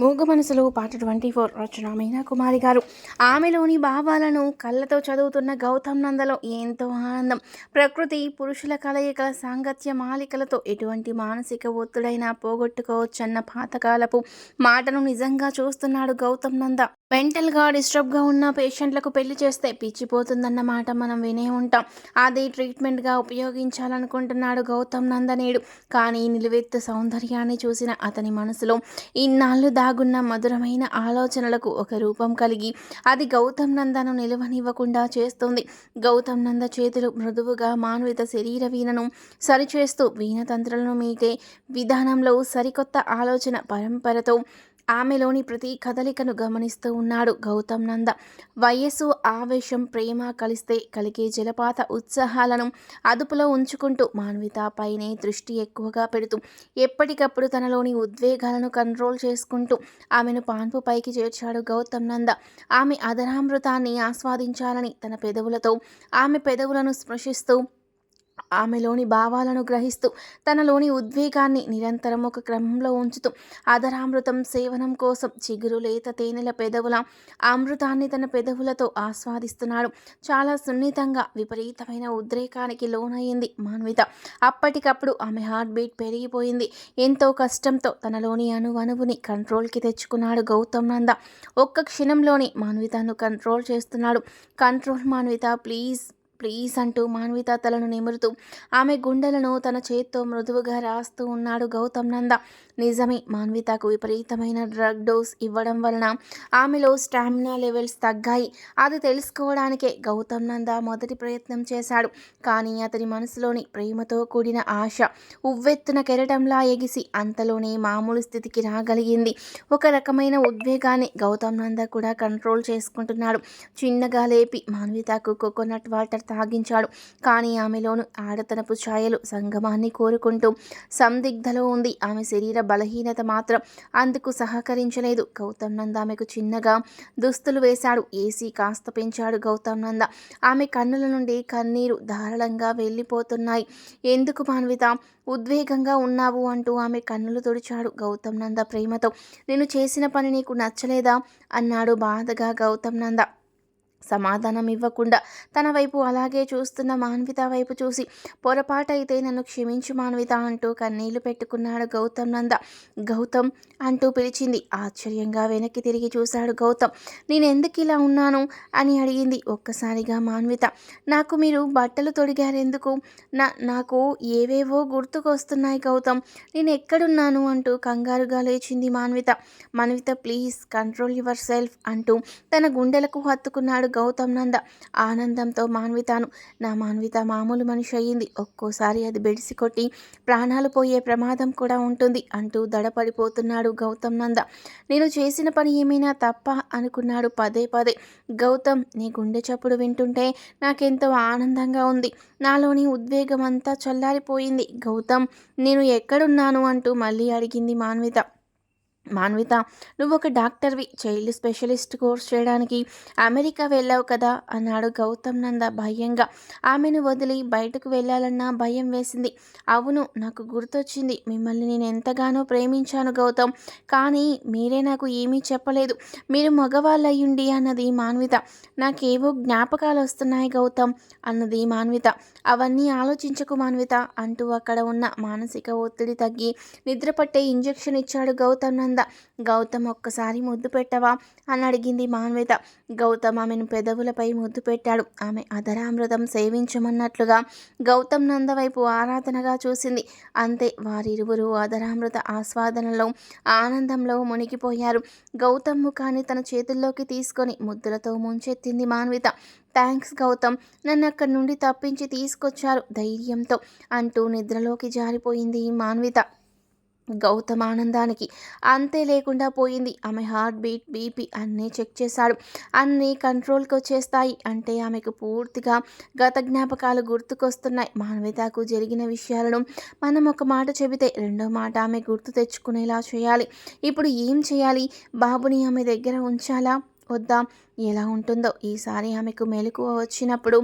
మూగ మనసులో పాట ట్వంటీ ఫోర్ రచన మీనా కుమారి గారు. ఆమెలోని భావాలను కళ్ళతో చదువుతున్న గౌతమ్ నందలో ఎంతో ఆనందం. ప్రకృతి పురుషుల కలయికల సాంగత్య మాలికలతో ఎటువంటి మానసిక ఒత్తిడైనా పోగొట్టుకోవచ్చన్న పాతకాలపు మాటను నిజంగా చూస్తున్నాడు గౌతమ్ నంద. మెంటల్గా డిస్టర్బ్గా ఉన్న పేషెంట్లకు పెళ్ళి చేస్తే పిచ్చిపోతుందన్న మాట మనం వినే ఉంటాం. అది ట్రీట్మెంట్గా ఉపయోగించాలనుకుంటున్నాడు గౌతమ్ నంద నేడు కానీ నిలువెత్తు సౌందర్యాన్ని చూసిన అతని మనసులో ఇన్నాళ్ళు దాగున్న మధురమైన ఆలోచనలకు ఒక రూపం కలిగి అది గౌతమ్ నందను నిలవనివ్వకుండా చేస్తుంది. గౌతమ్ నంద చేతులు మృదువుగా మానవిత శరీర వీణను సరిచేస్తూ వీణతంత్రులను మీటే విధానంలో సరికొత్త ఆలోచన పరంపరతో ఆమెలోని ప్రతి కదలికను గమనిస్తూ ఉన్నాడు గౌతమ్ నంద. వయస్సు ఆవేశం ప్రేమ కలిస్తే కలిగే జలపాత ఉత్సాహాలను అదుపులో ఉంచుకుంటూ మాన్వితపైనే దృష్టి ఎక్కువగా పెడుతూ ఎప్పటికప్పుడు తనలోని ఉద్వేగాలను కంట్రోల్ చేసుకుంటూ ఆమెను పాన్పు పైకి చేర్చాడు గౌతమ్ నంద. ఆమె అధరామృతాన్ని ఆస్వాదించాలని తన పెదవులతో ఆమె పెదవులను స్పృశిస్తూ ఆమెలోని భావాలను గ్రహిస్తూ తనలోని ఉద్వేగాన్ని నిరంతరం ఒక క్రమంలో ఉంచుతూ అధరామృతం సేవనం కోసం చిగురు లేత తేనెల పెదవుల అమృతాన్ని తన పెదవులతో ఆస్వాదిస్తున్నాడు. చాలా సున్నితంగా విపరీతమైన ఉద్రేకానికి లోనయ్యింది మాన్విత. అప్పటికప్పుడు ఆమె హార్ట్ బీట్ పెరిగిపోయింది. ఎంతో కష్టంతో తనలోని అణువణువుని కంట్రోల్కి తెచ్చుకున్నాడు గౌతమ్ నంద. ఒక్క క్షణంలోని మాన్వితను కంట్రోల్ చేస్తున్నాడు. Control Manvitha please. ప్లీజ్ అంటూ మాన్విత తలను నిమురుతూ ఆమె గుండెలను తన చేత్తో మృదువుగా రాస్తూ ఉన్నాడు గౌతమ్ నంద. నిజమే మాన్వితకు విపరీతమైన డ్రగ్ డోస్ ఇవ్వడం వలన ఆమెలో స్టామినా లెవెల్స్ తగ్గాయి. అది తెలుసుకోవడానికే గౌతమ్ నంద మొదటి ప్రయత్నం చేశాడు. కానీ అతని మనసులోని ప్రేమతో కూడిన ఆశ ఉవ్వెత్తున కెరటంలా ఎగిసి అంతలోనే మామూలు స్థితికి రాగలిగింది. ఒక రకమైన ఉద్వేగాన్ని గౌతమ్ నంద కూడా కంట్రోల్ చేసుకుంటున్నాడు. చిన్నగా లేపి మాన్వితకు కోకోనట్ వాటర్ తాగించాడు. కానీ ఆమెలోను ఆడతనపు ఛాయలు సంగమాన్ని కోరుకుంటూ సందిగ్ధలో ఉంది. ఆమె శరీర బలహీనత మాత్రం అందుకు సహకరించలేదు. గౌతమ్ నంద ఆమెకు చిన్నగా దుస్తులు వేశాడు. ఏసీ కాస్త పెంచాడు గౌతమ్ నంద. ఆమె కన్నుల నుండి కన్నీరు ధారాళంగా వెళ్ళిపోతున్నాయి. ఎందుకు మాన్విత? ఉద్వేగంగా ఉన్నావు అంటూ ఆమె కన్నులు తుడిచాడు గౌతమ్ నంద ప్రేమతో. నేను చేసిన పని నీకు నచ్చలేదా? అన్నాడు బాధగా గౌతమ్ నంద. సమాధానం ఇవ్వకుండా తన వైపు అలాగే చూస్తున్న మాన్విత వైపు చూసి పొరపాటైతే నన్ను క్షమించు మాన్విత అంటూ కన్నీళ్ళు పెట్టుకున్నాడు గౌతమ్ నంద. గౌతమ్ అంటూ పిలిచింది. ఆశ్చర్యంగా వెనక్కి తిరిగి చూశాడు గౌతమ్. నేను ఎందుకు ఇలా ఉన్నాను? అని అడిగింది ఒక్కసారిగా మాన్విత. నాకు మీరు బట్టలు తొడిగారెందుకు? నా నాకు ఏవేవో గుర్తుకొస్తున్నాయి గౌతమ్. నేను ఎక్కడున్నాను అంటూ కంగారుగా లేచింది Manvitha. Manvitha please control yourself అంటూ తన గుండెలకు హత్తుకున్నాడు గౌతమ్ నంద. ఆనందంతో మాన్వితాను నా మాన్విత మామూలు మనిషి అయ్యింది. ఒక్కోసారి అది బెడిసి కొట్టి ప్రాణాలు పోయే ప్రమాదం కూడా ఉంటుంది అంటూ దడపడిపోతున్నాడు గౌతమ్ నంద. నేను చేసిన పని ఏమైనా తప్ప అనుకున్నాడు పదే పదే. గౌతమ్ నీ గుండె చప్పుడు వింటుంటే నాకెంతో ఆనందంగా ఉంది. నాలోని ఉద్వేగం అంతా చల్లారిపోయింది. గౌతమ్ నేను ఎక్కడున్నాను అంటూ మళ్ళీ అడిగింది మాన్విత. మాన్విత నువ్వు ఒక డాక్టర్వి చైల్డ్ స్పెషలిస్ట్ కోర్స్ చేయడానికి అమెరికా వెళ్ళావు కదా అన్నాడు గౌతమ్ నంద భయంగా. ఆమెను వదిలి బయటకు వెళ్ళాలన్నా భయం వేసింది. అవును నాకు గుర్తొచ్చింది. మిమ్మల్ని నేను ఎంతగానో ప్రేమించాను గౌతమ్. కానీ మీరే నాకు ఏమీ చెప్పలేదు. మీరు మగవాళ్ళయ్యుండి అన్నది మాన్విత. నాకేవో జ్ఞాపకాలు వస్తున్నాయి గౌతమ్ అన్నది మాన్విత. అవన్నీ ఆలోచించకు మాన్విత అంటూ అక్కడ ఉన్న మానసిక ఒత్తిడి తగ్గి నిద్రపట్టే ఇంజెక్షన్ ఇచ్చాడు గౌతమ్ నంద. గౌతమ్ ఒక్కసారి ముద్దు పెట్టవా? అని అడిగింది మాన్విత. గౌతమ్ ఆమెను పెదవులపై ముద్దు పెట్టాడు. ఆమె అధరామృతం సేవించమన్నట్లుగా. గౌతమ్ నంద వైపు ఆరాధనగా చూసింది. అంతే వారిరువురు అధరామృత ఆస్వాదనలో ఆనందంలో మునిగిపోయారు. గౌతమ్ ముఖాన్ని తన చేతుల్లోకి తీసుకొని ముద్దులతో ముంచెత్తింది మాన్విత. థ్యాంక్స్ గౌతమ్ నన్ను అక్కడి నుండి తప్పించి తీసుకొచ్చారు ధైర్యంతో అంటూ నిద్రలోకి జారిపోయింది మాన్విత. గౌతమ్ ఆనందానికి అంతే లేకుండా పోయింది. ఆమె హార్ట్ బీట్ బీపీ అన్నీ చెక్ చేశాడు. అన్నీ కంట్రోల్కి వచ్చేస్తాయి అంటే ఆమెకు పూర్తిగా గత జ్ఞాపకాలు గుర్తుకొస్తున్నాయి. మానవితకు జరిగిన విషయాలను మనం ఒక మాట చెబితే రెండో మాట ఆమె గుర్తు తెచ్చుకునేలా చేయాలి. ఇప్పుడు ఏం చేయాలి? బాబుని ఆమె దగ్గర ఉంచాలా? వద్దా? ఎలా ఉంటుందో? ఈసారి ఆమెకు మెలకువ వచ్చినప్పుడు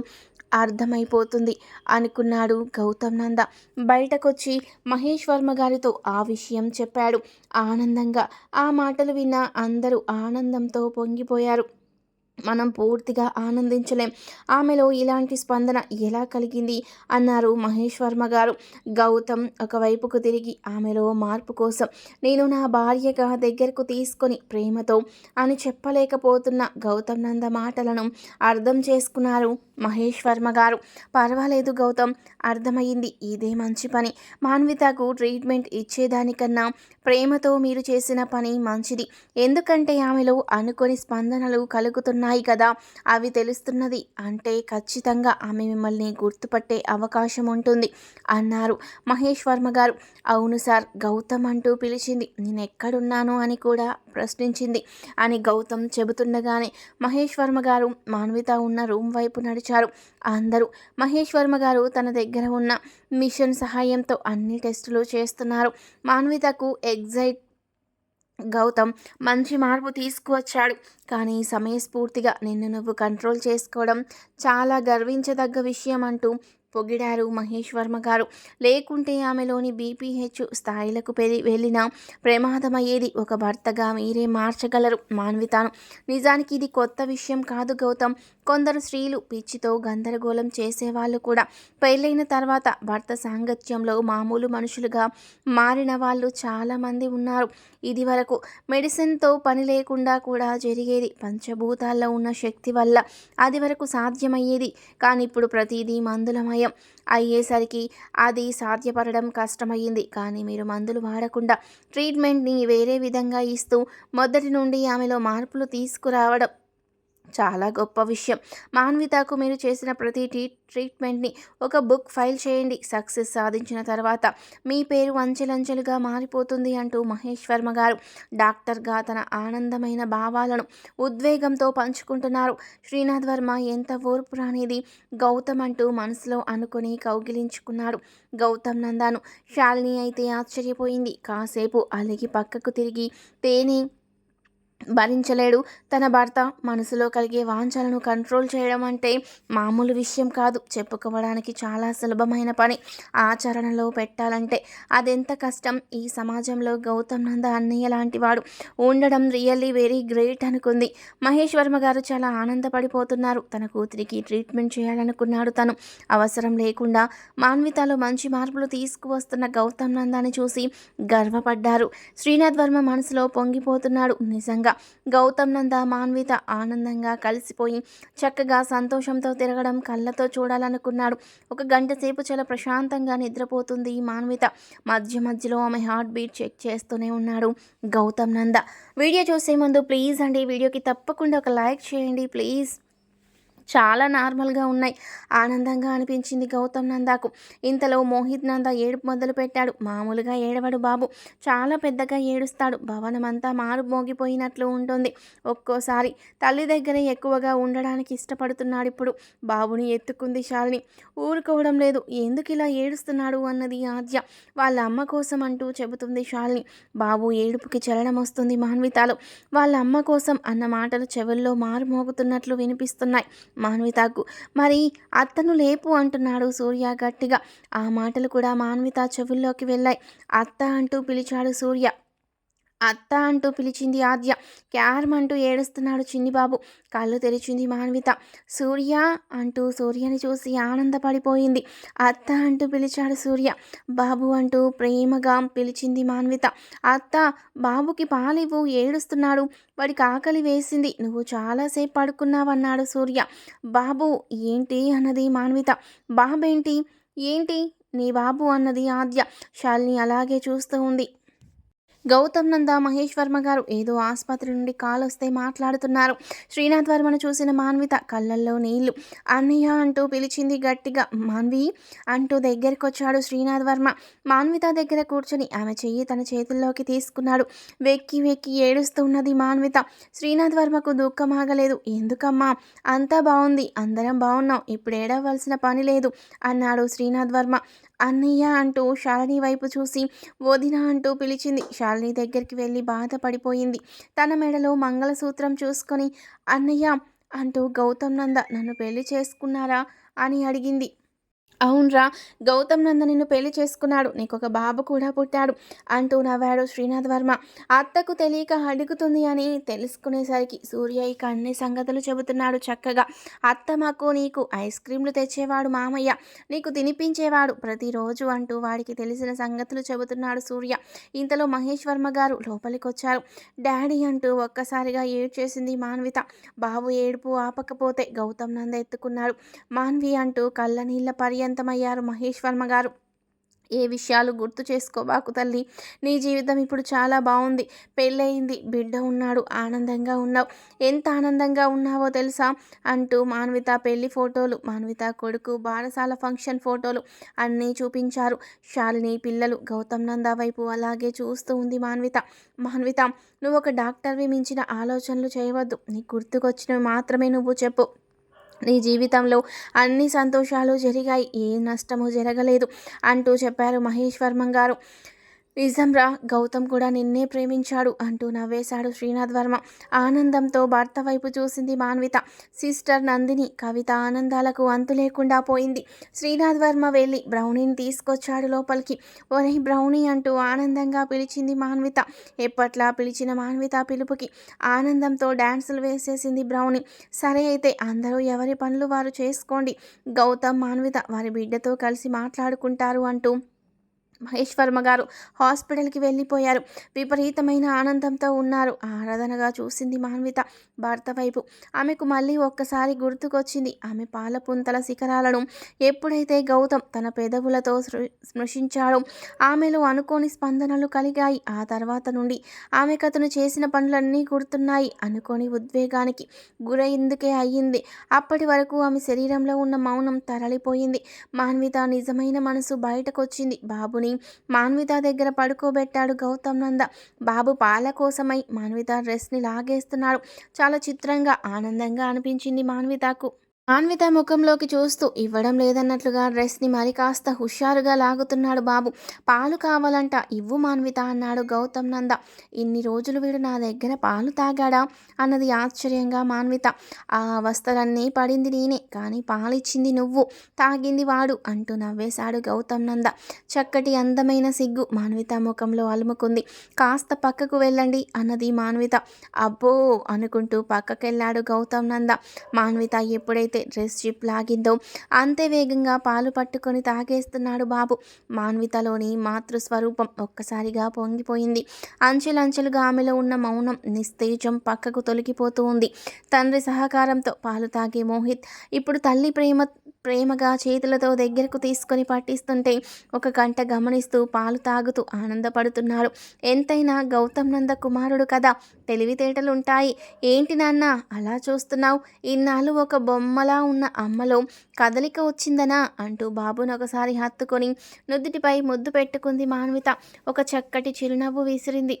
అర్థమైపోతుంది అనుకున్నాడు గౌతమ్ నంద. బయటకొచ్చి మహేష్ వర్మ గారితో ఆ విషయం చెప్పాడు. ఆనందంగా ఆ మాటలు విన్న అందరూ ఆనందంతో పొంగిపోయారు. మనం పూర్తిగా ఆనందించలేం. ఆమెలో ఇలాంటి స్పందన ఎలా కలిగింది అన్నారు మహేష్ వర్మ గారు. గౌతమ్ ఒకవైపుకు తిరిగి ఆమెలో మార్పు కోసం నేను నా భార్యగా దగ్గరకు తీసుకొని ప్రేమతో అని చెప్పలేకపోతున్న గౌతమ్ నంద మాటలను అర్థం చేసుకున్నారు. మహేష్ వర్మ గారు. పర్వాలేదు గౌతమ్ అర్థమైంది ఇదే మంచి పని. మాన్వితకు ట్రీట్మెంట్ ఇచ్చేదానికన్నా ప్రేమతో మీరు చేసిన పని మంచిది. ఎందుకంటే ఆమెలో అనుకొని స్పందనలు కలుగుతున్నాయి కదా అవి తెలుస్తున్నది. అంటే ఖచ్చితంగా ఆమె మిమ్మల్ని గుర్తుపట్టే అవకాశం ఉంటుంది అన్నారు మహేష్ వర్మ గారు. అవును సార్ గౌతమ్ అంటూ పిలిచింది. నేను ఎక్కడున్నాను అని కూడా ప్రశ్నించింది అని గౌతమ్ చెబుతుండగానే మహేష్ వర్మ గారు మాన్విత ఉన్న రూమ్ వైపు నడిచారు అందరూ మహేష్ వర్మ గారు తన దగ్గర ఉన్న మిషన్ సహాయంతో అన్ని టెస్టులు చేస్తున్నారు. మాన్వితకు ఎగ్జైట్ గౌతమ్ మంచి మార్పు తీసుకువచ్చాడు. కానీ సమయస్ఫూర్తిగా నిన్ను నువ్వు కంట్రోల్ చేసుకోవడం చాలా గర్వించదగ్గ విషయం అంటూ పొగిడారు మహేష్ వర్మ గారు. లేకుంటే ఆమెలోని బీపీహెచ్ స్థాయిలకు పెరి వెళ్ళిన ప్రమాదమయ్యేది ఒక భర్తగా మీరే మార్చగలరు మాన్వితాను. నిజానికి ఇది కొత్త విషయం కాదు గౌతమ్. కొందరు స్త్రీలు పిచ్చితో గందరగోళం చేసేవాళ్ళు కూడా. పెళ్ళైన తర్వాత భర్త సాంగత్యంలో మామూలు మనుషులుగా మారిన వాళ్ళు చాలామంది ఉన్నారు. ఇది వరకు మెడిసిన్తో పని లేకుండా కూడా జరిగేది పంచభూతాల్లో ఉన్న శక్తి వల్ల అది వరకు సాధ్యమయ్యేది. కానీ ఇప్పుడు ప్రతిదీ మందులమయం. అయ్యేసరికి అది సాధ్యపడడం కష్టమయ్యింది. కానీ మీరు మందులు వాడకుండా ట్రీట్మెంట్ని వేరే విధంగా ఇస్తూ మొదటి నుండి ఆమెలో మార్పులు తీసుకురావడం చాలా గొప్ప విషయం. మాన్వితకు మీరు చేసిన ప్రతి టీ ట్రీట్మెంట్ని ఒక బుక్ ఫైల్ చేయండి. సక్సెస్ సాధించిన తర్వాత మీ పేరు అంచెలంచెలుగా మారిపోతుంది అంటూ మహేష్ వర్మ గారు డాక్టర్గా తన ఆనందమైన భావాలను ఉద్వేగంతో పంచుకుంటున్నారు. శ్రీనాథ్ వర్మ ఎంత ఓర్పు రానిది గౌతమ్ అంటూ మనసులో అనుకుని కౌగిలించుకున్నాడు. గౌతమ్ నందాను శాలిని అయితే ఆశ్చర్యపోయింది. కాసేపు అలిగి పక్కకు తిరిగి తేనె భరించలేడు తన భర్త మనసులో కలిగే వాంఛలను కంట్రోల్ చేయడం అంటే మామూలు విషయం కాదు. చెప్పుకోవడానికి చాలా సులభమైన పని. ఆచరణలో పెట్టాలంటే అదెంత కష్టం? ఈ సమాజంలో గౌతమ్ నంద అన్నయ్య లాంటి వాడు ఉండడం రియల్లీ వెరీ గ్రేట్ అనుకుంది. మహేష్ వర్మ గారు చాలా ఆనందపడిపోతున్నారు. తన కూతురికి ట్రీట్మెంట్ చేయాలనుకున్నాడు తను. అవసరం లేకుండా మాన్వితలో మంచి మార్పులు తీసుకువస్తున్న గౌతమ్ నందాన్ని చూసి గర్వపడ్డారు. శ్రీనాథ్ వర్మ మనసులో పొంగిపోతున్నాడు. నిజంగా గౌతమ్ నంద మాన్విత ఆనందంగా కలిసిపోయి చక్కగా సంతోషంతో తిరగడం కళ్ళతో చూడాలనుకున్నాడు. ఒక గంట సేపు చాలా ప్రశాంతంగా నిద్రపోతుంది మాన్విత. మధ్య మధ్యలో ఆమె హార్ట్ బీట్ చెక్ చేస్తూనే ఉన్నాడు గౌతమ్ నంద. వీడియో చూసే ముందు ప్లీజ్ అండి వీడియోకి తప్పకుండా ఒక లైక్ చేయండి ప్లీజ్ చాలా నార్మల్గా ఉన్నాయి. ఆనందంగా అనిపించింది గౌతమ్ నందాకు. ఇంతలో మోహిత్ నంద ఏడుపు మొదలు పెట్టాడు. మామూలుగా ఏడవడు బాబు. చాలా పెద్దగా ఏడుస్తాడు. భవనం అంతా మారు మోగిపోయినట్లు ఉంటుంది. ఒక్కోసారి తల్లి దగ్గర ఎక్కువగా ఉండడానికి ఇష్టపడుతున్నాడు ఇప్పుడు. బాబుని ఎత్తుకుంది శాలిని. ఊరుకోవడం లేదు. ఎందుకు ఇలా ఏడుస్తున్నాడు అన్నది ఆద్య. వాళ్ళ అమ్మ కోసం అంటూ చెబుతుంది శాలిని. బాబు ఏడుపుకి చలనం వస్తుంది మాన్వితాలో. వాళ్ళ అమ్మ కోసం అన్న మాటలు చెవుల్లో మారు మోగుతున్నట్లు వినిపిస్తున్నాయి. మాన్వితకు మరి అత్తను లేపు అంటున్నాడు సూర్య గట్టిగా. ఆ మాటలు కూడా మాన్విత చెవుల్లోకి వెళ్ళాయి. అత్త అంటూ పిలిచాడు సూర్య. అత్త అంటూ పిలిచింది ఆద్య. క్యారమ్ అంటూ ఏడుస్తున్నాడు చిన్నిబాబు. కళ్ళు తెరిచింది మాన్విత. సూర్య అంటూ సూర్యని చూసి ఆనందపడిపోయింది. అత్త అంటూ పిలిచాడు సూర్య. బాబు అంటూ ప్రేమగా పిలిచింది మాన్విత. అత్త బాబుకి పాలివ్వు ఏడుస్తున్నాడు. వాడికి ఆకలి వేసింది. నువ్వు చాలాసేపు పడుకున్నావన్నాడు సూర్య. బాబు ఏంటి అన్నది మాన్విత. బాబేంటి? ఏంటి? నీ బాబు అన్నది ఆద్య. శాలిని అలాగే చూస్తూ ఉంది. గౌతమ్ నంద మహేష్ వర్మ గారు ఏదో ఆసుపత్రి నుండి కాల్ వస్తే మాట్లాడుతున్నారు. శ్రీనాథ్ వర్మను చూసిన మాన్విత కళ్ళల్లో నీళ్ళు. అన్నయ్య అంటూ పిలిచింది గట్టిగా. మాన్వి? అంటూ దగ్గరికి వచ్చాడు శ్రీనాథ్ వర్మ. మాన్విత దగ్గర కూర్చొని ఆమె చెయ్యి తన చేతుల్లోకి తీసుకున్నాడు. వెక్కి వెక్కి ఏడుస్తున్నది మాన్విత. శ్రీనాథ్ వర్మకు దుఃఖం ఆగలేదు. ఎందుకమ్మా? అంతా బాగుంది అందరం బాగున్నాం ఇప్పుడు ఏడవలసిన పని లేదు అన్నాడు శ్రీనాథ్ వర్మ. అన్నయ్య అంటూ శాలిని వైపు చూసి వదిన అంటూ పిలిచింది. శాలిని దగ్గరికి వెళ్ళి బాధపడిపోయింది. తన మెడలో మంగళసూత్రం చూసుకొని అన్నయ్య అంటూ గౌతమ్ నంద నన్ను పెళ్ళి చేసుకున్నారా? అని అడిగింది. అవునరా గౌతమ్ నంద నిన్ను పెళ్ళి చేసుకున్నాడు నీకు ఒక బాబు కూడా పుట్టాడు అంటూ నవ్వాడు శ్రీనాథ్ వర్మ. అత్తకు తెలియక అడుగుతుంది అని తెలుసుకునేసరికి సూర్య ఇక అన్ని సంగతులు చెబుతున్నాడు చక్కగా. అత్త మాకు నీకు ఐస్ క్రీమ్లు తెచ్చేవాడు మామయ్య నీకు తినిపించేవాడు ప్రతిరోజు అంటూ వాడికి తెలిసిన సంగతులు చెబుతున్నాడు సూర్య. ఇంతలో మహేష్ వర్మ గారు లోపలికి వచ్చారు డాడీ అంటూ ఒక్కసారిగా ఏడ్చేసింది మాన్విత. బాబు ఏడుపు ఆపకపోతే గౌతమ్ నంద ఎత్తుకున్నాడు. మాన్వి అంటూ కళ్ళ నీళ్ళ పర్యంతమయ్యారు మహేష్ వర్మ గారు ఏ విషయాలు గుర్తు చేసుకోబాకు తల్లి. నీ జీవితం ఇప్పుడు చాలా బాగుంది పెళ్ళయింది. బిడ్డ ఉన్నాడు. ఆనందంగా ఉన్నావు. ఎంత ఆనందంగా ఉన్నావో తెలుసా? అంటూ మాన్విత పెళ్ళి ఫోటోలు మాన్విత కొడుకు బారసాల ఫంక్షన్ ఫోటోలు అన్నీ చూపించారు. శాలిని పిల్లలు గౌతమ్ నంద వైపు అలాగే చూస్తూ ఉంది మాన్విత. మాన్విత నువ్వు ఒక డాక్టర్వి మించిన ఆలోచనలు చేయవద్దు. నీకు గుర్తుకొచ్చినవి మాత్రమే నువ్వు చెప్పు. నీ జీవితంలో అన్ని సంతోషాలు జరిగాయి ఏ నష్టము జరగలేదు అంటూ చెప్పారు మహేష్ వర్మ గారు నిజంరా గౌతమ్ కూడా నిన్నే ప్రేమించాడు అంటూ నవ్వేశాడు శ్రీనాథ్ వర్మ ఆనందంతో భర్త వైపు చూసింది మాన్విత. సిస్టర్ నందిని కవిత ఆనందాలకు అంతు లేకుండా పోయింది. శ్రీనాథ్ వర్మ వెళ్ళి బ్రౌనీని తీసుకొచ్చాడు లోపలికి. ఒరే బ్రౌనీ అంటూ ఆనందంగా పిలిచింది మాన్విత. ఎప్పట్లా పిలిచిన మాన్విత పిలుపుకి ఆనందంతో డ్యాన్సులు వేసేసింది బ్రౌనీ. సరే అయితే అందరూ ఎవరి పనులు వారు చేసుకోండి. గౌతమ్ మాన్విత వారి బిడ్డతో కలిసి మాట్లాడుకుంటారు అంటూ మహేష్ వర్మ గారు హాస్పిటల్కి వెళ్ళిపోయారు. విపరీతమైన ఆనందంతో ఉన్నారు. ఆరాధనగా చూసింది మాన్విత భర్త వైపు. ఆమెకు మళ్ళీ ఒక్కసారి గుర్తుకొచ్చింది. ఆమె పాల పుంతల శిఖరాలను ఎప్పుడైతే గౌతమ్ తన పెదవులతో స్పృశించాడో ఆమెలో అనుకోని స్పందనలు కలిగాయి. ఆ తర్వాత నుండి ఆమెకు అతను చేసిన పనులన్నీ గుర్తున్నాయి. అనుకోని ఉద్వేగానికి గురయిందుకే అయ్యింది. అప్పటి వరకు ఆమె శరీరంలో ఉన్న మౌనం తరలిపోయింది. మాన్విత నిజమైన మనసు బయటకొచ్చింది. బాబుని మాన్విత దగ్గర పడుకోబెట్టాడు గౌతమ్ నంద. బాబు పాల కోసమై మాన్విత డ్రెస్ని లాగేస్తున్నాడు చాలా చిత్రంగా ఆనందంగా అనిపించింది మాన్వితకు. మాన్విత ముఖంలోకి చూస్తూ ఇవ్వడం లేదన్నట్లుగా డ్రెస్ని మరి కాస్త హుషారుగా లాగుతున్నాడు బాబు. పాలు కావాలంట. ఇవ్వు మాన్విత అన్నాడు గౌతమ్ నంద. ఇన్ని రోజులు వీడు నా దగ్గర పాలు తాగాడా? అన్నది ఆశ్చర్యంగా మాన్విత. ఆ అవస్థలన్నీ పడింది నేనే కానీ పాలిచ్చింది నువ్వు. తాగింది వాడు అంటూ నవ్వేశాడు గౌతమ్ నంద. చక్కటి అందమైన సిగ్గు మాన్విత ముఖంలో అలుముకుంది. కాస్త పక్కకు వెళ్ళండి అన్నది మాన్విత. అబ్బో అనుకుంటూ పక్కకెళ్ళాడు గౌతమ్ నంద. మాన్విత ఎప్పుడైతే అయితే డ్రెస్ జిప్ లాగిందో అంతే వేగంగా పాలు పట్టుకొని తాగేస్తున్నాడు బాబు. మాన్వితలోని మాతృస్వరూపం ఒక్కసారిగా పొంగిపోయింది. అంచెలంచెలుగా ఆమెలో ఉన్న మౌనం నిస్తేజం పక్కకు తొలగిపోతూ ఉంది. తండ్రి సహకారంతో పాలు తాగే మోహిత్ ఇప్పుడు తల్లి ప్రేమ ప్రేమగా చేతులతో దగ్గరకు తీసుకొని పట్టిస్తుంటే ఒక గంట గమనిస్తూ పాలు తాగుతూ ఆనందపడుతున్నాడు ఎంతైనా గౌతమ్ నంద కుమారుడు కదా. తెలివితేటలుంటాయి. ఏంటి నాన్న అలా చూస్తున్నావు? ఇన్నాళ్ళు ఒక బొమ్మలా ఉన్న అమ్మలో కదలిక వచ్చిందనా? అంటూ బాబును ఒకసారి హత్తుకొని నుదుటిపై ముద్దు పెట్టుకుంది మాన్విత. ఒక చక్కటి చిరునవ్వు విసిరింది.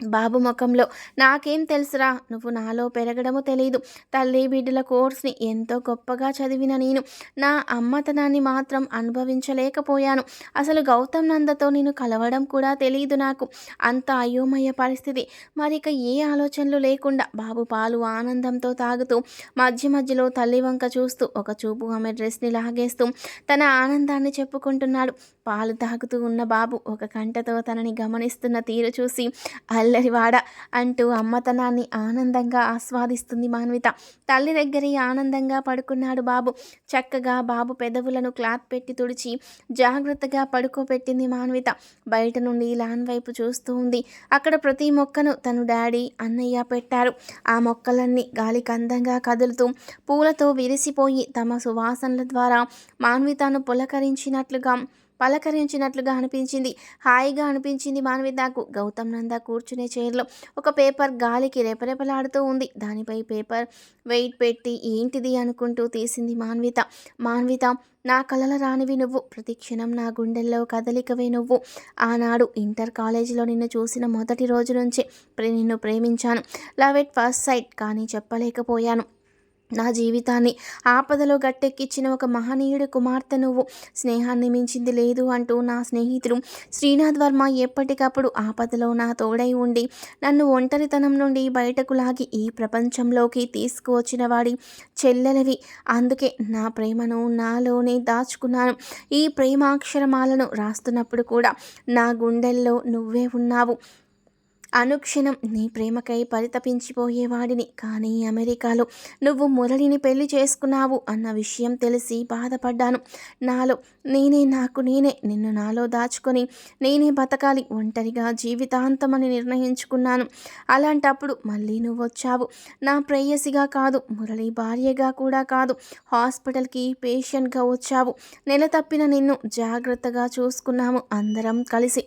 బాబు ముఖంలో నాకేం తెలుసురా నువ్వు నాలో పెరగడము తెలియదు తల్లి బిడ్డల కోర్స్ని ఎంతో గొప్పగా చదివిన నేను నా అమ్మతనాన్ని మాత్రం అనుభవించలేకపోయాను. అసలు గౌతమ్ నందతో నేను కలవడం కూడా తెలియదు నాకు. అంత అయోమయ పరిస్థితి. మరి ఇక ఏ ఆలోచనలు లేకుండా బాబు పాలు ఆనందంతో తాగుతూ మధ్య మధ్యలో తల్లి వంక చూస్తూ ఒక చూపు ఆమె డ్రెస్ని లాగేస్తూ తన ఆనందాన్ని చెప్పుకుంటున్నాడు. పాలు తాగుతూ ఉన్న బాబు ఒక కంటతో తనని గమనిస్తున్న తీరు చూసి అల్లరివాడ అంటూ అమ్మతనాన్ని ఆనందంగా ఆస్వాదిస్తుంది మాన్విత. తల్లి దగ్గర ఆనందంగా పడుకున్నాడు బాబు. చక్కగా బాబు పెదవులను క్లాత్ పెట్టి తుడిచి జాగ్రత్తగా పడుకోబెట్టింది మాన్విత. బయట నుండి లాన్ వైపు చూస్తూ ఉంది. అక్కడ ప్రతి మొక్కను తను డాడీ అన్నయ్య పెట్టారు. ఆ మొక్కలన్నీ గాలికి అందంగా కదులుతూ పూలతో విరిసిపోయి తమ సువాసనల ద్వారా మాన్వితను పులకరించినట్లుగా పలకరించినట్లుగా అనిపించింది. హాయిగా అనిపించింది మానవితకు గౌతమ్ నంద కూర్చునే చైర్లో ఒక పేపర్ గాలికి రెపరెపలాడుతూ ఉంది. దానిపై పేపర్ వెయిట్ పెట్టి ఏంటిది అనుకుంటూ తీసింది మాన్విత. మాన్విత నా కలల రానివి నువ్వు. ప్రతి క్షణం నా గుండెల్లో కదలికవే నువ్వు. ఆనాడు ఇంటర్ కాలేజీలో నిన్ను చూసిన మొదటి రోజు నుంచే నిన్ను ప్రేమించాను. లవ్ ఎట్ ఫస్ట్ సైట్ కానీ చెప్పలేకపోయాను. నా జీవితాన్ని ఆపదలో గట్టెక్కిచ్చిన ఒక మహనీయుడి కుమార్తె నువ్వు. స్నేహాన్ని మించింది లేదు అంటూ నా స్నేహితుడు శ్రీనాథ్ వర్మ ఎప్పటికప్పుడు ఆపదలో నా తోడై ఉండి నన్ను ఒంటరితనం నుండి బయటకు లాగి ఈ ప్రపంచంలోకి తీసుకువచ్చిన వాడి చెల్లెలవి. అందుకే నా ప్రేమను నాలోనే దాచుకున్నాను. ఈ ప్రేమాక్షరమాలను రాస్తున్నప్పుడు కూడా నా గుండెల్లో నువ్వే ఉన్నావు. అనుక్షణం నీ ప్రేమకై పరితపించిపోయేవాడిని కానీ అమెరికాలో నువ్వు మురళిని పెళ్ళి చేసుకున్నావు అన్న విషయం తెలిసి బాధపడ్డాను. నాలో నేనే నాకు నేనే నిన్ను నాలో దాచుకొని నేనే బతకాలి ఒంటరిగా జీవితాంతమని నిర్ణయించుకున్నాను. అలాంటప్పుడు మళ్ళీ నువ్వు వచ్చావు నా ప్రేయసిగా కాదు మురళి భార్యగా కూడా కాదు. హాస్పిటల్కి పేషెంట్గా వచ్చావు. నెల తప్పిన నిన్ను జాగ్రత్తగా చూసుకున్నాము అందరం కలిసి.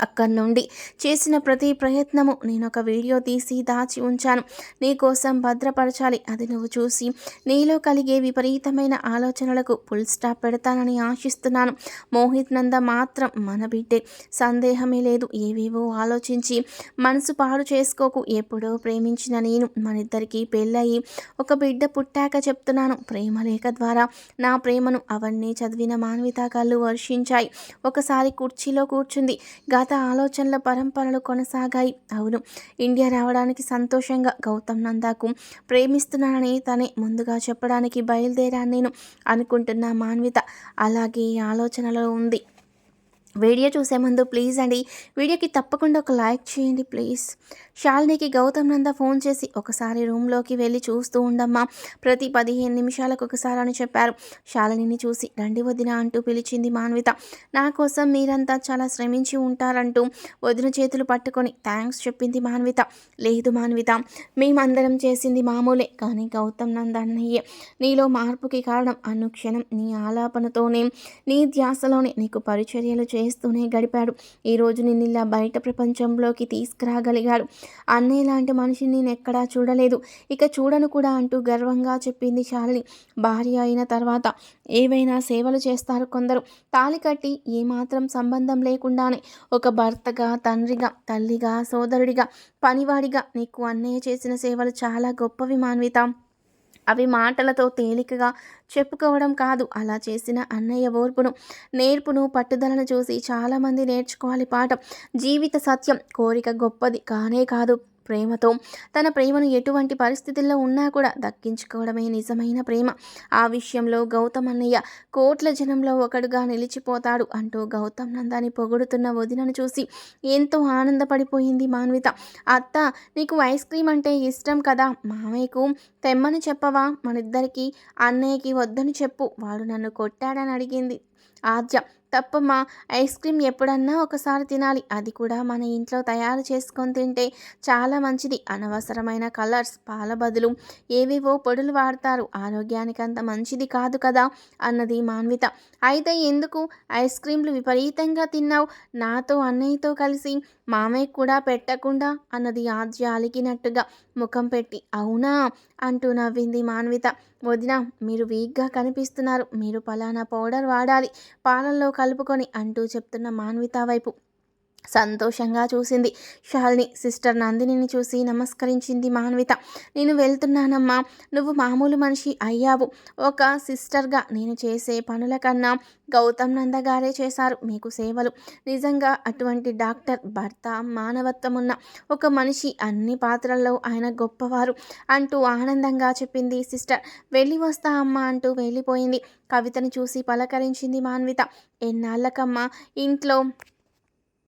అక్కడి నుండి చేసిన ప్రతి ప్రయత్నము నేను ఒక వీడియో తీసి దాచి ఉంచాను. నీ కోసం భద్రపరచాలి. అది నువ్వు చూసి నీలో కలిగే విపరీతమైన ఆలోచనలకు ఫుల్ స్టాప్ పెడతానని ఆశిస్తున్నాను. మోహిత్ నంద మాత్రం మన బిడ్డే. సందేహమే లేదు. ఏవేవో ఆలోచించి మనసు పాడు చేసుకోకు. ఎప్పుడో ప్రేమించిన నేను మనిద్దరికీ పెళ్ళయి ఒక బిడ్డ పుట్టాక చెప్తున్నాను. ప్రేమ లేఖ ద్వారా నా ప్రేమను అవన్నీ చదివిన మాన్విత కళ్ళు వర్షించాయి. ఒకసారి కుర్చీలో కూర్చుంది. గత ఆలోచనల పరంపరలు కొనసాగాయి. అవును ఇండియా రావడానికి సంతోషంగా గౌతమ్ నందాకు ప్రేమిస్తున్నానని తనే ముందుగా చెప్పడానికి బయలుదేరాను నేను అనుకుంటున్న మాన్విత. అలాగే ఈ ఆలోచనలో ఉంది. వీడియో చూసే ముందు ప్లీజ్ అండి వీడియోకి తప్పకుండా ఒక లైక్ చేయండి ప్లీజ్ శాలినికి గౌతమ్ నంద ఫోన్ చేసి ఒకసారి రూమ్లోకి వెళ్ళి చూస్తూ ఉండమ్మా. ప్రతి పదిహేను నిమిషాలకు ఒకసారి అని చెప్పారు. శాలినిని చూసి రండి వదిన అంటూ పిలిచింది మాన్విత. నా కోసం మీరంతా చాలా శ్రమించి ఉంటారంటూ వదిన చేతులు పట్టుకొని థ్యాంక్స్ చెప్పింది మాన్విత. లేదు మాన్విత మేమందరం చేసింది మామూలే కానీ గౌతమ్ నంద అన్నయ్యే నీలో మార్పుకి కారణం అనుక్షణం నీ ఆలాపనతోనే నీ ధ్యాసలోనే నీకు పరిచర్యలు చేస్తూనే గడిపాడు. ఈరోజు నిన్ను ఇలా బయట ప్రపంచంలోకి తీసుకురాగలిగాడు. అన్నయ్య లాంటి మనిషిని నేను ఎక్కడా చూడలేదు. ఇక చూడను కూడా అంటూ గర్వంగా చెప్పింది శాలిని. భార్య అయిన తర్వాత ఏవైనా సేవలు చేస్తారు కొందరు. తాళి కట్టి ఏమాత్రం సంబంధం లేకుండానే ఒక భర్తగా తండ్రిగా తల్లిగా సోదరుడిగా పనివాడిగా నీకు అన్నయ్య చేసిన సేవలు చాలా గొప్పవి మాన్విత. అవి మాటలతో తేలికగా చెప్పుకోవడం కాదు. అలా చేసిన అన్నయ్య ఓర్పును నేర్పును పట్టుదలను చూసి చాలామంది నేర్చుకోవాలి పాఠం. జీవిత సత్యం కోరిక గొప్పది కానే కాదు. ప్రేమతో. తన ప్రేమను ఎటువంటి పరిస్థితుల్లో ఉన్నా కూడా దక్కించుకోవడమే నిజమైన ప్రేమ. ఆ విషయంలో గౌతమ్ అన్నయ్య కోట్ల జనంలో ఒకడుగా నిలిచిపోతాడు అంటూ గౌతమ్ నందాన్ని పొగుడుతున్న వదినను చూసి ఎంతో ఆనందపడిపోయింది మాన్విత. అత్త నీకు ఐస్ క్రీమ్ అంటే ఇష్టం కదా? మామయ్యకు తెమ్మని చెప్పవా? మనిద్దరికి అన్నయ్యకి వద్దని చెప్పు. వాడు నన్ను కొట్టాడని అడిగింది. ఆద్య తప్పమ్మా. ఐస్ క్రీమ్ ఎప్పుడన్నా ఒకసారి తినాలి. అది కూడా మన ఇంట్లో తయారు చేసుకొని తింటే చాలా మంచిది. అనవసరమైన కలర్స్ పాల బదులు ఏవేవో పొడులు వాడతారు. ఆరోగ్యానికి అంత మంచిది కాదు కదా అన్నది మాన్విత. అయితే ఎందుకు? ఐస్ క్రీమ్లు విపరీతంగా తిన్నావు. నాతో అన్నయ్యతో కలిసి మామయ్య కూడా పెట్టకుండా అన్నది ఆద్య అలిగినట్టుగా ముఖం పెట్టి. అవునా? అంటూ నవ్వింది మాన్విత. వదిన మీరు వీక్గా కనిపిస్తున్నారు. మీరు పలానా పౌడర్ వాడాలి. పాలల్లో కలుపుకొని అంటూ చెప్తున్న మాన్విత వైపు సంతోషంగా చూసింది. షాల్ని సిస్టర్ నందినిని చూసి నమస్కరించింది మాన్విత. నేను వెళ్తున్నానమ్మా. నువ్వు మామూలు మనిషి అయ్యావు. ఒక సిస్టర్గా నేను చేసే పనుల కన్నా గౌతమ్ నందగారే చేశారు. మీకు సేవలు. నిజంగా అటువంటి డాక్టర్ భర్త మానవత్వం ఉన్న ఒక మనిషి అన్ని పాత్రల్లో ఆయన గొప్పవారు అంటూ ఆనందంగా చెప్పింది సిస్టర్. వెళ్ళి వస్తా అమ్మా అంటూ వెళ్ళిపోయింది. కవితని చూసి పలకరించింది మాన్విత. ఎన్నాళ్ళకమ్మా? ఇంట్లో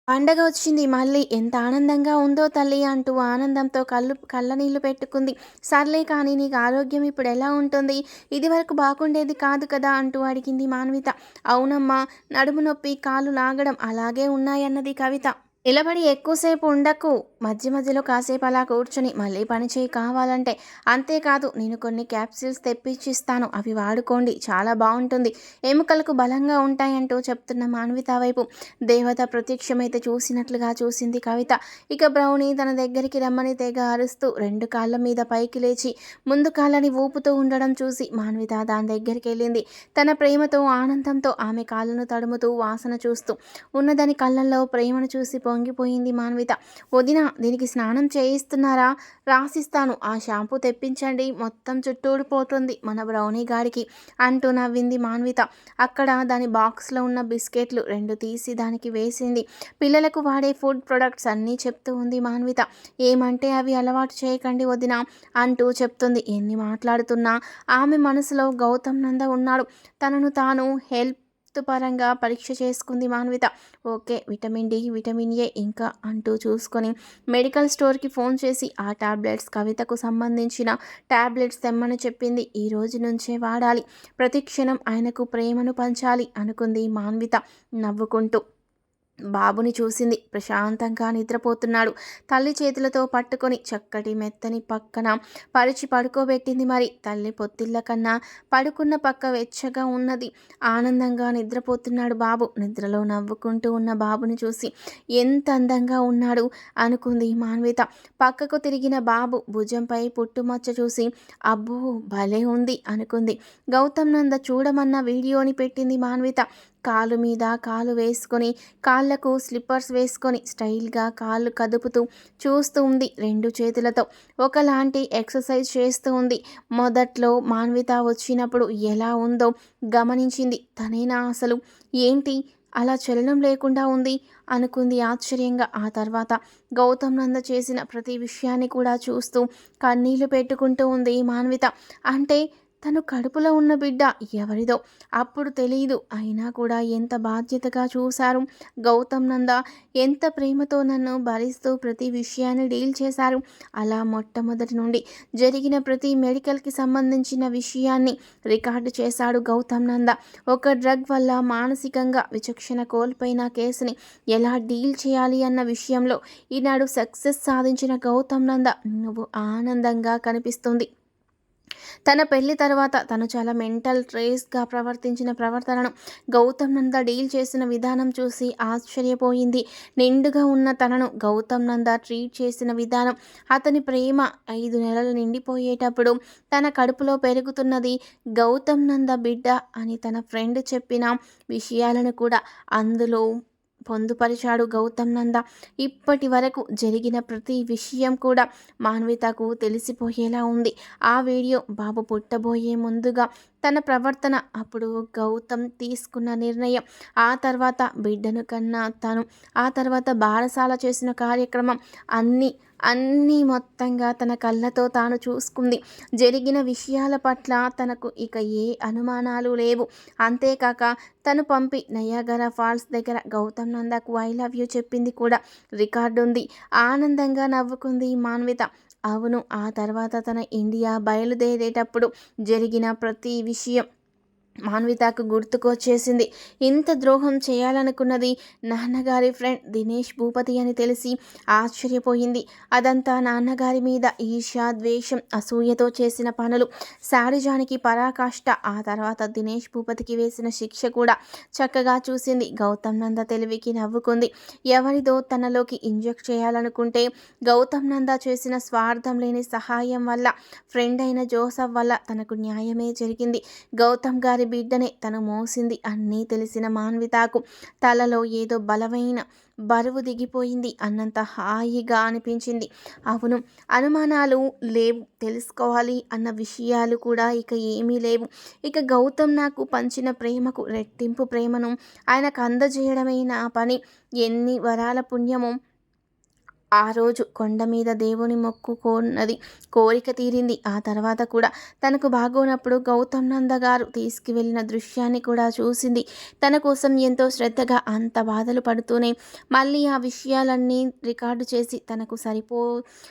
పండగ వచ్చింది మళ్ళీ ఎంత ఆనందంగా ఉందో తల్లి అంటూ ఆనందంతో కళ్ళు కళ్ళ నీళ్ళు పెట్టుకుంది. సర్లే కానీ నీకు ఆరోగ్యం ఇప్పుడు ఎలా ఉంటుంది? ఇది వరకు బాగుండేది కాదు కదా అంటూ అడిగింది మాన్విత. అవునమ్మా నడుము నొప్పి కాలు లాగడం అలాగే ఉన్నాయన్నది కవిత. నిలబడి ఎక్కువసేపు ఉండకు. మధ్య మధ్యలో కాసేపు అలా కూర్చుని మళ్ళీ పని చేయి కావాలంటే అంతేకాదు నేను కొన్ని క్యాప్సిల్స్ తెప్పించిస్తాను. అవి వాడుకోండి. చాలా బాగుంటుంది. ఎముకలకు బలంగా ఉంటాయంటూ చెప్తున్న మాన్విత వైపు దేవత ప్రత్యక్షమైతే చూసినట్లుగా చూసింది కవిత. ఇక బ్రౌని తన దగ్గరికి రమ్మని తెగ అరుస్తూ రెండు కాళ్ళ మీద పైకి లేచి ముందు కాళ్ళని ఊపుతూ ఉండడం చూసి మాన్విత దాని దగ్గరికి వెళ్ళింది. తన ప్రేమతో ఆనందంతో ఆమె కాళ్ళను తడుముతూ వాసన చూస్తూ ఉన్నదని కళ్ళల్లో ప్రేమను చూసి పొంగిపోయింది మాన్విత. వదిన దీనికి స్నానం చేయిస్తున్నారా? రాసిస్తాను. ఆ షాంపూ తెప్పించండి. మొత్తం చుట్టూడిపోతుంది మన బ్రౌనీ గాడికి అంటూ నవ్వింది మాన్విత. అక్కడ దాని బాక్స్లో ఉన్న బిస్కెట్లు రెండు తీసి దానికి వేసింది. పిల్లలకు వాడే ఫుడ్ ప్రొడక్ట్స్ అన్నీ చెప్తూ ఉంది మాన్విత. ఏమంటే అవి అలవాటు చేయకండి వదిన అంటూ చెప్తుంది. ఎన్ని మాట్లాడుతున్నా? ఆమె మనసులో గౌతమ్ నంద ఉన్నాడు. తనను తాను హెల్ప్ పరంగా పరీక్ష చేసుకుంది Manvitha. Okay vitamin D vitamin A ఇంకా అంటూ చూసుకొని మెడికల్ స్టోర్కి ఫోన్ చేసి ఆ టాబ్లెట్స్ కవితకు సంబంధించిన ట్యాబ్లెట్స్ తెమ్మని చెప్పింది. ఈ రోజు నుంచే వాడాలి. ప్రతి క్షణం ఆయనకు ప్రేమను పంచాలి అనుకుంది మాన్విత నవ్వుకుంటూ. బాబుని చూసింది. ప్రశాంతంగా నిద్రపోతున్నాడు. తల్లి చేతులతో పట్టుకొని చక్కటి మెత్తని పక్కన పరిచి పడుకోబెట్టింది మరి. తల్లి పొత్తిళ్ళ కన్నా పడుకున్న పక్క వెచ్చగా ఉన్నది. ఆనందంగా నిద్రపోతున్నాడు బాబు. నిద్రలో నవ్వుకుంటూ ఉన్న బాబుని చూసి ఎంత అందంగా ఉన్నాడు అనుకుంది మాన్విత. పక్కకు తిరిగిన బాబు భుజంపై పుట్టుమచ్చ చూసి అబ్బో భలే ఉంది అనుకుంది. గౌతమ్ నంద చూడమన్న వీడియోని పెట్టింది మాన్విత. కాలు మీద కాలు వేసుకొని కాళ్ళకు స్లిప్పర్స్ వేసుకొని స్టైల్గా కాళ్ళు కదుపుతూ చూస్తూ ఉంది రెండు చేతులతో. ఒకలాంటి ఎక్సర్సైజ్ చేస్తూ ఉంది. మొదట్లో మాన్విత వచ్చినప్పుడు ఎలా ఉందో గమనించింది. తనేనా అసలు? ఏంటి? అలా చలనం లేకుండా ఉంది అనుకుంది ఆశ్చర్యంగా. ఆ తర్వాత గౌతమ్ నంద చేసిన ప్రతి విషయాన్ని కూడా చూస్తూ కన్నీళ్ళు పెట్టుకుంటూ ఉంది మాన్విత. అంటే తను కడుపులో ఉన్న బిడ్డ ఎవరిదో అప్పుడు తెలియదు అయినా కూడా ఎంత బాధ్యతగా చూశారు గౌతమ్ నంద. ఎంత ప్రేమతో నన్ను భరిస్తూ ప్రతి విషయాన్ని డీల్ చేశారు. అలా మొట్టమొదటి నుండి జరిగిన ప్రతి మెడికల్కి సంబంధించిన విషయాన్ని రికార్డు చేశాడు గౌతమ్ నంద. ఒక డ్రగ్ వల్ల మానసికంగా విచక్షణ కోల్పోయిన కేసుని ఎలా డీల్ చేయాలి అన్న విషయంలో ఈనాడు సక్సెస్ సాధించిన గౌతమ్ నంద నువ్వు ఆనందంగా కనిపిస్తుంది. తన పెళ్ళి తర్వాత తను చాలా మెంటల్ ట్రేస్గా ప్రవర్తించిన ప్రవర్తనను గౌతమ్ నంద డీల్ చేసిన విధానం చూసి ఆశ్చర్యపోయింది. నిండుగా ఉన్న తనను గౌతమ్ నంద ట్రీట్ చేసిన విధానం అతని ప్రేమ ఐదు నెలలు నిండిపోయేటప్పుడు తన కడుపులో పెరుగుతున్నది గౌతమ్ నంద బిడ్డ అని తన ఫ్రెండ్ చెప్పిన విషయాలను కూడా అందులో పొందుపరిచాడు గౌతమ్ నంద. ఇప్పటి వరకు జరిగిన ప్రతి విషయం కూడా మాన్వితకు తెలిసిపోయేలా ఉంది. ఆ వీడియో బాబు పుట్టబోయే ముందుగా తన ప్రవర్తన అప్పుడు గౌతమ్ తీసుకున్న నిర్ణయం. ఆ తర్వాత బిడ్డను కన్నా తను ఆ తర్వాత బారసాల చేసిన కార్యక్రమం అన్నీ అన్నీ మొత్తంగా తన కళ్ళతో తాను చూసుకుంది. జరిగిన విషయాల పట్ల తనకు ఇక ఏ అనుమానాలు లేవు. అంతేకాక తను పంపి నయాగరా ఫాల్స్ దగ్గర గౌతమ్ నందకు ఐ లవ్ యూ చెప్పింది కూడా రికార్డు ఉంది ఆనందంగా నవ్వుకుంది మాన్విత. అవును ఆ తర్వాత తన ఇండియా బయలుదేరేటప్పుడు జరిగిన ప్రతి విషయం మాన్వితకు గుర్తుకొచ్చేసింది ఇంత ద్రోహం చేయాలనుకున్నది నాన్నగారి ఫ్రెండ్ దినేష్ భూపతి అని తెలిసి ఆశ్చర్యపోయింది. అదంతా నాన్నగారి మీద ఈర్ష్య ద్వేషం అసూయతో చేసిన పనులు. శాడిజానికి పరాకాష్ట ఆ తర్వాత దినేష్ భూపతికి వేసిన శిక్ష కూడా చక్కగా చూసింది. గౌతమ్ నంద తెలివికి నవ్వుకుంది. ఎవరిదో తనలోకి ఇంజెక్ట్ చేయాలనుకుంటే గౌతమ్ నంద చేసిన స్వార్థం లేని సహాయం వల్ల ఫ్రెండ్ అయిన జోసఫ్ వల్ల తనకు న్యాయమే జరిగింది. గౌతమ్ గారి వారి బిడ్డనే తను మోసింది. అన్నీ తెలిసిన మాన్వితాకు తలలో ఏదో బలమైన బరువు దిగిపోయింది. అన్నంత హాయిగా అనిపించింది. అవును అనుమానాలు లేవు. తెలుసుకోవాలి అన్న విషయాలు కూడా ఇక ఏమీ లేవు. ఇక గౌతమ్ నాకు పంచిన ప్రేమకు రెట్టింపు ప్రేమను ఆయనకు అందజేయడమే నా పని? ఎన్ని వరాల పుణ్యమో ఆ రోజు కొండ మీద దేవుని మొక్కుకోన్నది కోరిక తీరింది. ఆ తర్వాత కూడా తనకు బాగోనప్పుడు గౌతమ్ నంద గారు తీసుకువెళ్ళిన దృశ్యాన్ని కూడా చూసింది. తన కోసం ఎంతో శ్రద్ధగా అంత బాధలు పడుతూనే మళ్ళీ ఆ విషయాలన్నీ రికార్డు చేసి తనకు సరిపో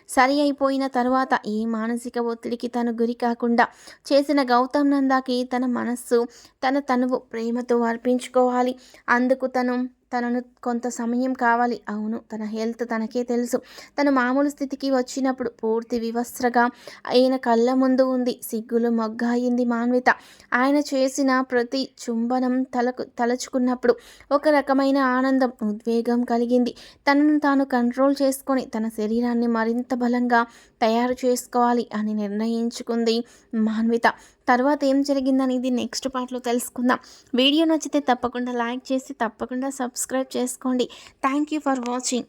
సరి అయిపోయిన తర్వాత ఏ మానసిక ఒత్తిడికి తను గురి కాకుండా చేసిన గౌతమ్ నందాకి తన మనస్సు తన తనువు ప్రేమతో అర్పించుకోవాలి. అందుకు తను తనను కొంత సమయం కావాలి. అవును తన హెల్త్ తనకే తెలుసు. తను మామూలు స్థితికి వచ్చినప్పుడు పూర్తి వివస్త్రగా ఆయన కళ్ళ ముందు ఉంది. సిగ్గులు మొగ్గాయింది మాన్విత. ఆయన చేసిన ప్రతి చుంబనం తలకు తలుచుకున్నప్పుడు ఒక రకమైన ఆనందం ఉద్వేగం కలిగింది. తనను తాను కంట్రోల్ చేసుకొని తన శరీరాన్ని మరింత బలంగా తయారు చేసుకోవాలి అని నిర్ణయించుకుంది మాన్విత. తర్వాత ఏం జరిగిందనేది నెక్స్ట్ పార్ట్లో తెలుసుకుందాం. వీడియో నచ్చితే తప్పకుండా లైక్ చేసి తప్పకుండా సబ్స్క్రైబ్ చేసుకోండి. Thank you for watching.